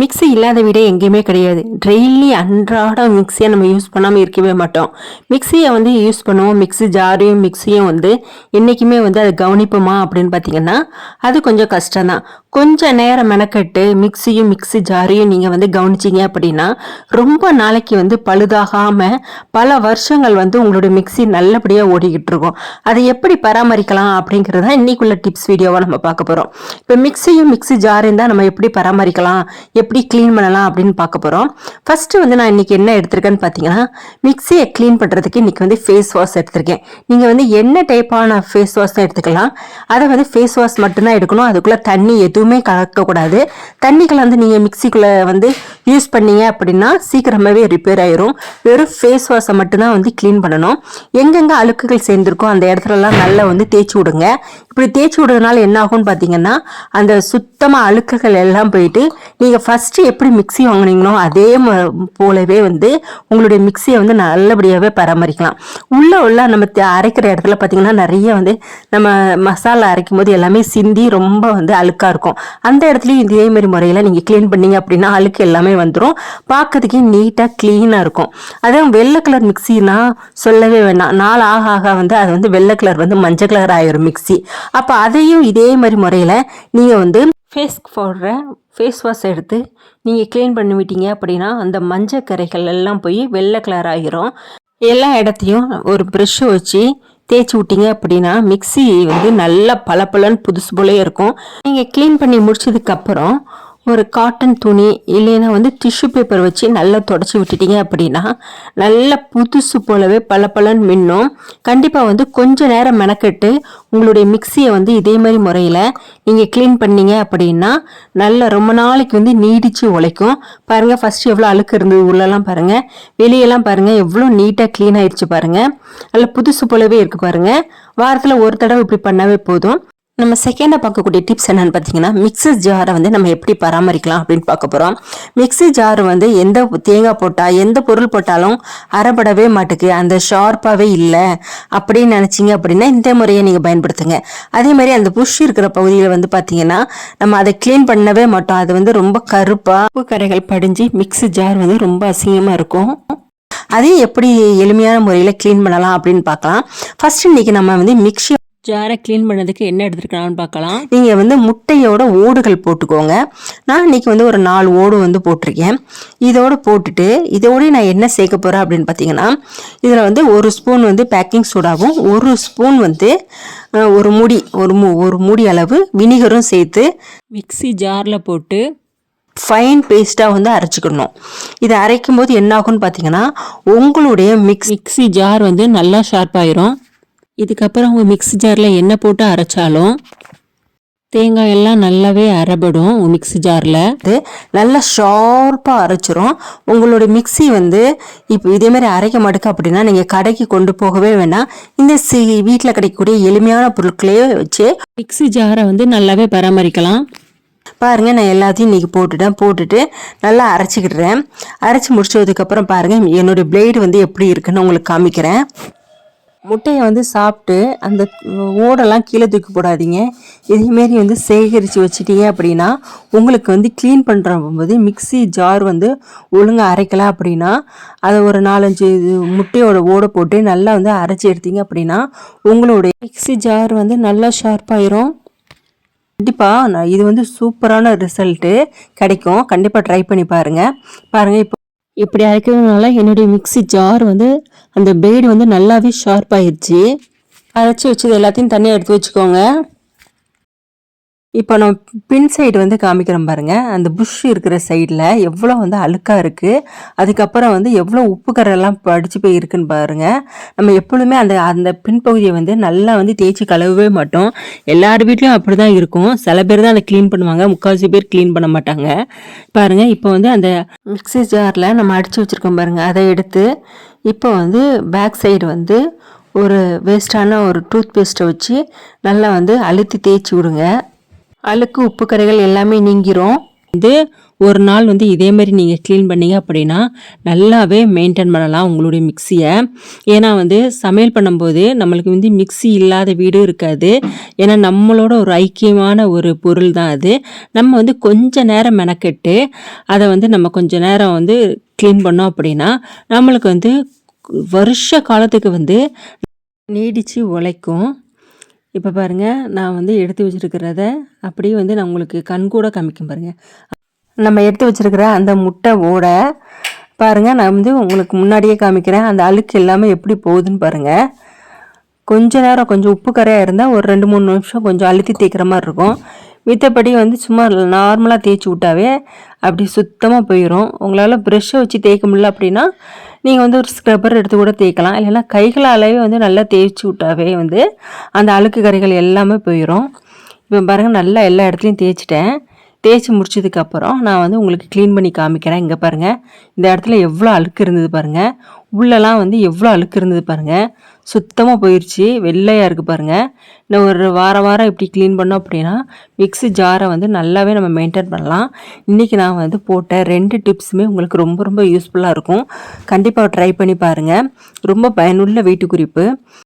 Mixie இல்லாத வீடே எங்கேயுமே கிடையாது. டெய்லி அன்றாடம் மிக்ஸியை நம்ம யூஸ் பண்ணாமல் இருக்கவே மாட்டோம். மிக்ஸியை வந்து யூஸ் பண்ணுவோம். மிக்ஸி ஜாரையும் மிக்ஸியும் வந்து என்றைக்குமே வந்து அதை கவனிப்போமா அப்படின்னு பார்த்தீங்கன்னா அது கொஞ்சம் கஷ்டம் தான். கொஞ்சம் நேரம் மெனக்கட்டு மிக்ஸியும் மிக்ஸி ஜாரையும் நீங்கள் வந்து கவனிச்சிங்க அப்படின்னா ரொம்ப நாளைக்கு வந்து பழுதாகாமல் பல வருஷங்கள் வந்து உங்களுடைய மிக்ஸி நல்லபடியாக ஓடிக்கிட்டு இருக்கும். அதை எப்படி பராமரிக்கலாம் அப்படிங்கிறத இன்னைக்குள்ள டிப்ஸ் வீடியோவை நம்ம பார்க்க போகிறோம் இப்போ மிக்ஸியும் மிக்ஸி ஜாரையும் தான் நம்ம எப்படி பராமரிக்கலாம்? எப்படி க்ளீன் பண்ணலாம் அப்படின்னு பார்க்க போகிறோம் ஃபஸ்ட்டு வந்து நான் இன்றைக்கி என்ன எடுத்திருக்கேன்னு பார்த்தீங்கன்னா மிக்ஸியை க்ளீன் பண்ணுறதுக்கு இன்றைக்கி வந்து ஃபேஸ் வாஷ் எடுத்திருக்கேன். நீங்கள் வந்து என்ன டைப்பான ஃபேஸ் வாஷ் தான் எடுத்துக்கலாம். அதை வந்து ஃபேஸ் வாஷ் மட்டும்தான் எடுக்கணும். அதுக்குள்ளே தண்ணி எதுவுமே கலக்கக்கூடாது. தண்ணி கலந்து நீங்கள் மிக்ஸிக்குள்ளே வந்து யூஸ் பண்ணீங்க அப்படின்னா சீக்கிரமாகவே ரிப்பேர் ஆயிரும். வெறும் ஃபேஸ் வாஷை மட்டும்தான் வந்து க்ளீன் பண்ணணும். எங்கெங்கே அழுக்குகள் சேர்ந்துருக்கோ அந்த இடத்துலலாம் நல்லா வந்து தேய்ச்சி விடுங்க. இப்படி தேய்ச்சி விடுறதுனால என்ன ஆகும்னு பார்த்தீங்கன்னா அந்த சுத்தமாக அழுக்குகள் எல்லாம் போயிட்டு நீங்கள் ஃபஸ்ட்டு எப்படி மிக்ஸி வாங்கினீங்களோ அதே ம- போலவே வந்து உங்களுடைய மிக்ஸியை வந்து நல்லபடியாகவே பராமரிக்கலாம். உள்ளே உள்ள நம்ம தே- அரைக்கிற இடத்துல பார்த்தீங்கன்னா நிறைய வந்து நம்ம மசாலா அரைக்கும் போது எல்லாமே சிந்தி ரொம்ப வந்து அழுக்காக இருக்கும். அந்த இடத்துலையும் இதே மாதிரி முறையில் நீங்கள் க்ளீன் பண்ணீங்க அப்படின்னா அழுக்கு எல்லாமே வந்துடும் பார்க்கறதுக்கே நீட்டாக க்ளீனாக இருக்கும். அதே வெள்ளை கலர் மிக்சினா சொல்லவே வேண்டாம் நாள் ஆக ஆக வந்து அது வந்து வெள்ளை கலர் வந்து மஞ்சள் கலர் ஆயிரும் மிக்ஸி அப்போ அதையும் இதே மாதிரி முறையில் நீங்கள் வந்து ஃபேஸ்க்கு போடுற ஃபேஸ் வாஷ் எடுத்து நீங்கள் க்ளீன் பண்ணி விட்டீங்க அப்படின்னா அந்த மஞ்சள் கரைகள் எல்லாம் போய் வெள்ளை கலர் ஆகிரும். எல்லா இடத்தையும் ஒரு ப்ரெஷ்ஷை வச்சு தேய்ச்சி விட்டீங்க அப்படின்னா மிக்ஸி வந்து நல்லா பளபளன்னு புதுசு போலே இருக்கும். நீங்கள் க்ளீன் பண்ணி முடிச்சதுக்கப்புறம் ஒரு காட்டன் துணி இல்லைன்னா வந்து டிஷ்யூ பேப்பர் வச்சு நல்லா தொடச்சி விட்டுட்டீங்க அப்படின்னா நல்லா புதுசு போலவே பளபளன்னு மின்னும். கண்டிப்பாக வந்து கொஞ்ச நேரம் மெனக்கெட்டு உங்களுடைய மிக்சியை வந்து இதே மாதிரி முறையில் நீங்கள் க்ளீன் பண்ணீங்க அப்படின்னா நல்லா ரொம்ப நாளைக்கு வந்து நீடித்து உழைக்கும். பாருங்கள் ஃபஸ்ட்டு எவ்வளோ அழுக்கு இருந்தது உள்ளெல்லாம் பாருங்கள் வெளியெல்லாம் பாருங்கள் எவ்வளோ நீட்டாக க்ளீன் ஆயிடுச்சு பாருங்கள் நல்லா புதுசு போலவே இருக்குது பாருங்கள் வாரத்தில் ஒரு தடவை இப்படி பண்ணாவே போதும். நம்ம செகண்டாக பார்க்கக்கூடிய டிப்ஸ் என்னென்னு பார்த்தீங்கன்னா மிக்ஸர் ஜாரை வந்து நம்ம எப்படி பராமரிக்கலாம் அப்படின்னு பார்க்க போகிறோம் மிக்ஸி ஜார் வந்து எந்த தேங்காய் போட்டால் எந்த பொருள் போட்டாலும் அறப்படவே மாட்டுக்கு. அந்த ஷார்ப்பாகவே இல்லை. அப்படின்னு நினச்சிங்க அப்படின்னா இந்த முறையை நீங்கள் பயன்படுத்துங்க. அதே மாதிரி அந்த புஷ் இருக்கிற பகுதியில் வந்து பார்த்தீங்கன்னா நம்ம அதை க்ளீன் பண்ணவே மாட்டோம். அது வந்து ரொம்ப கருப்பாக உப்பு கரைகள் படிஞ்சு மிக்ஸி ஜார் வந்து ரொம்ப அசிங்கமாக இருக்கும். அதையும் எப்படி எளிமையான முறையில் க்ளீன் பண்ணலாம் அப்படின்னு பார்க்கலாம். ஃபஸ்ட்டு இன்னைக்கு நம்ம வந்து மிக்ஸி ஜாரை க்ளீன் பண்ணதுக்கு என்ன எடுத்துருக்கலாம்னு பார்க்கலாம். நீங்கள் வந்து முட்டையோட ஓடுகள் போட்டுக்கோங்க. நான் இன்னைக்கு வந்து ஒரு நாலு ஓடு வந்து போட்டிருக்கேன். இதோடு போட்டுட்டு இதோடய நான் என்ன சேர்க்க போகிறேன் அப்படின்னு பார்த்தீங்கன்னா இதில் வந்து ஒரு ஸ்பூன் வந்து பேக்கிங் சோடாவும் ஒரு ஸ்பூன் வந்து ஒரு மூடி ஒரு மூ ஒரு மூடி அளவு வினிகரும் சேர்த்து மிக்ஸி ஜாரில் போட்டு ஃபைன் பேஸ்ட்டாக வந்து அரைச்சிக்கணும். இதை அரைக்கும் போது என்ன ஆகும்னு பார்த்தீங்கன்னா உங்களுடைய மிக்ஸ் மிக்ஸி ஜார் வந்து நல்லா ஷார்ப்பாயிரும் இதுக்கப்புறம் உங்கள் மிக்ஸி ஜாரில் என்ன போட்டு அரைச்சாலும் தேங்காய் எல்லாம் நல்லாவே அரைபடும் மிக்ஸி ஜாரில் நல்லா ஷார்ப்பாக அரைச்சிரும். உங்களுடைய மிக்ஸி வந்து இப்போ இதே மாதிரி அரைக்க மாட்டேங்க அப்படின்னா நீங்கள் கடைக்கு கொண்டு போகவே வேண்டாம் இந்த சி வீட்டில் கிடைக்கக்கூடிய எளிமையான பொருட்களையே வச்சு மிக்ஸி ஜாரை வந்து நல்லாவே பராமரிக்கலாம். பாருங்க நான் எல்லாத்தையும் இன்னைக்கு போட்டுட்டேன். போட்டுட்டு நல்லா அரைச்சிக்கிடுறேன். அரைச்சி முடிச்சதுக்கப்புறம் பாருங்க என்னுடைய பிளேடு வந்து எப்படி இருக்குன்னு உங்களுக்கு காமிக்கிறேன். முட்டையை வந்து சாப்பிட்டு அந்த ஓடெல்லாம் கீழே தூக்கி போடாதீங்க. இதேமாரி வந்து சேகரித்து வச்சுட்டீங்க அப்படின்னா உங்களுக்கு வந்து க்ளீன் பண்ணுற போது மிக்ஸி ஜார் வந்து ஒழுங்காக அரைக்கலை அப்படின்னா அதை ஒரு நாலஞ்சு இது முட்டையோட ஓடை போட்டு நல்லா வந்து அரைச்சி எடுத்தீங்க அப்படின்னா உங்களுடைய மிக்ஸி ஜார் வந்து நல்லா ஷார்ப்பாயிரும் கண்டிப்பாக நான் இது வந்து சூப்பரான ரிசல்ட்டு கிடைக்கும். கண்டிப்பாக ட்ரை பண்ணி பாருங்கள் பாருங்கள் இப்போ இப்படி அரைக்கிறதுனால என்னுடைய மிக்ஸி ஜார் வந்து அந்த பிளேடு வந்து நல்லாவே ஷார்ப் ஆயிடுச்சு. அரைச்சி வச்சது எல்லாத்தையும் தனியாக எடுத்து வச்சுக்கோங்க. இப்போ நான் பின் சைடு வந்து காமிக்கிறோம் பாருங்க. அந்த புஷ் இருக்கிற சைடில் எவ்வளோ வந்து அழுக்காக இருக்குது அதுக்கப்புறம் வந்து எவ்வளோ உப்பு கரெல்லாம் படிச்சு போய் இருக்குன்னு பாருங்கள் நம்ம எப்பொழுதுமே அந்த அந்த பின்பகுதியை வந்து நல்லா வந்து தேய்ச்சி கழுவவே மாட்டோம். எல்லார் வீட்லேயும் அப்படி தான் இருக்கும். சில பேர் தான் அதை க்ளீன் பண்ணுவாங்க. முக்கால்வாசி பேர் க்ளீன் பண்ண மாட்டாங்க. பாருங்கள் இப்போ வந்து அந்த மிக்ஸி ஜாரில் நம்ம அடித்து வச்சுருக்கோம் பாருங்கள் அதை எடுத்து இப்போ வந்து பேக் சைடு வந்து ஒரு வேஸ்டான ஒரு டூத் பேஸ்ட்டை வச்சு நல்லா வந்து அழுத்தி தேய்ச்சி விடுங்க. அழுக்கு உப்பு கரைகள் எல்லாமே நீங்கிரும். வந்து ஒரு நாள் வந்து இதே மாதிரி நீங்கள் க்ளீன் பண்ணீங்க அப்படின்னா நல்லாவே மெயின்டைன் பண்ணலாம் உங்களுடைய மிக்சியை ஏன்னா வந்து சமையல் பண்ணும்போது நம்மளுக்கு வந்து மிக்ஸி இல்லாத வீடு இருக்காது. ஏன்னா நம்மளோட ஒரு ஐக்கியமான ஒரு பொருள் தான் அது. நம்ம வந்து கொஞ்ச நேரம் மெனக்கெட்டு அதை வந்து நம்ம கொஞ்ச நேரம் வந்து க்ளீன் பண்ணோம் அப்படின்னா நம்மளுக்கு வந்து வருஷ காலத்துக்கு வந்து நீடித்து உழைக்கும். இப்போ பாருங்கள் நான் வந்து எடுத்து வச்சிருக்கிறத அப்படியே வந்து நான் உங்களுக்கு கண் கூட காமிக்கும் பாருங்கள் நம்ம எடுத்து வச்சிருக்கிற அந்த முட்டை ஓட பாருங்கள் நான் வந்து உங்களுக்கு முன்னாடியே காமிக்கிறேன். அந்த அழுக்கு எல்லாமே எப்படி போகுதுன்னு பாருங்கள் கொஞ்ச நேரம் கொஞ்சம் உப்பு கரையாக இருந்தால் ஒரு ரெண்டு மூணு நிமிஷம் கொஞ்சம் அழுத்தி தேய்க்கிற மாதிரி இருக்கும். மித்தபடி வந்து சும்மா நார்மலாக தேய்ச்சி விட்டாவே அப்படி சுத்தமாக போயிடும் உங்களால் ப்ரெஷ்ஷை வச்சு தேய்க்க முடியல அப்படின்னா நீங்கள் வந்து ஒரு ஸ்க்ரப்பர் எடுத்து கூட தேய்க்கலாம். இல்லைன்னா கைகளாலேயே வந்து நல்லா தேய்ச்சி விட்டாவே வந்து அந்த அழுக்கு கரைகள் எல்லாமே போயிடும் இப்போ பாருங்கள் நல்லா எல்லா இடத்துலையும் தேய்ச்சிட்டேன். தேய்ச்சி முடிச்சதுக்கப்புறம் நான் வந்து உங்களுக்கு க்ளீன் பண்ணி காமிக்கிறேன். இங்கே பாருங்கள் இந்த இடத்துல எவ்வளோ அழுக்கு இருந்தது பாருங்கள் உள்ளெல்லாம் வந்து எவ்வளோ அழுக்கு இருந்தது பாருங்கள் சுத்தமாக போயிடுச்சு வெள்ளையாக இருக்குது பாருங்கள் இன்னும் ஒரு வாரம் வாரம் இப்படி க்ளீன் பண்ணோம் அப்படின்னா மிக்ஸி ஜாரை வந்து நல்லாவே நம்ம மெயின்டைன் பண்ணலாம். இன்றைக்கி நான் வந்து போட்ட ரெண்டு டிப்ஸுமே உங்களுக்கு ரொம்ப ரொம்ப யூஸ்ஃபுல்லாக இருக்கும். கண்டிப்பாக ட்ரை பண்ணி பாருங்கள் ரொம்ப பயனுள்ள வீட்டு குறிப்பு.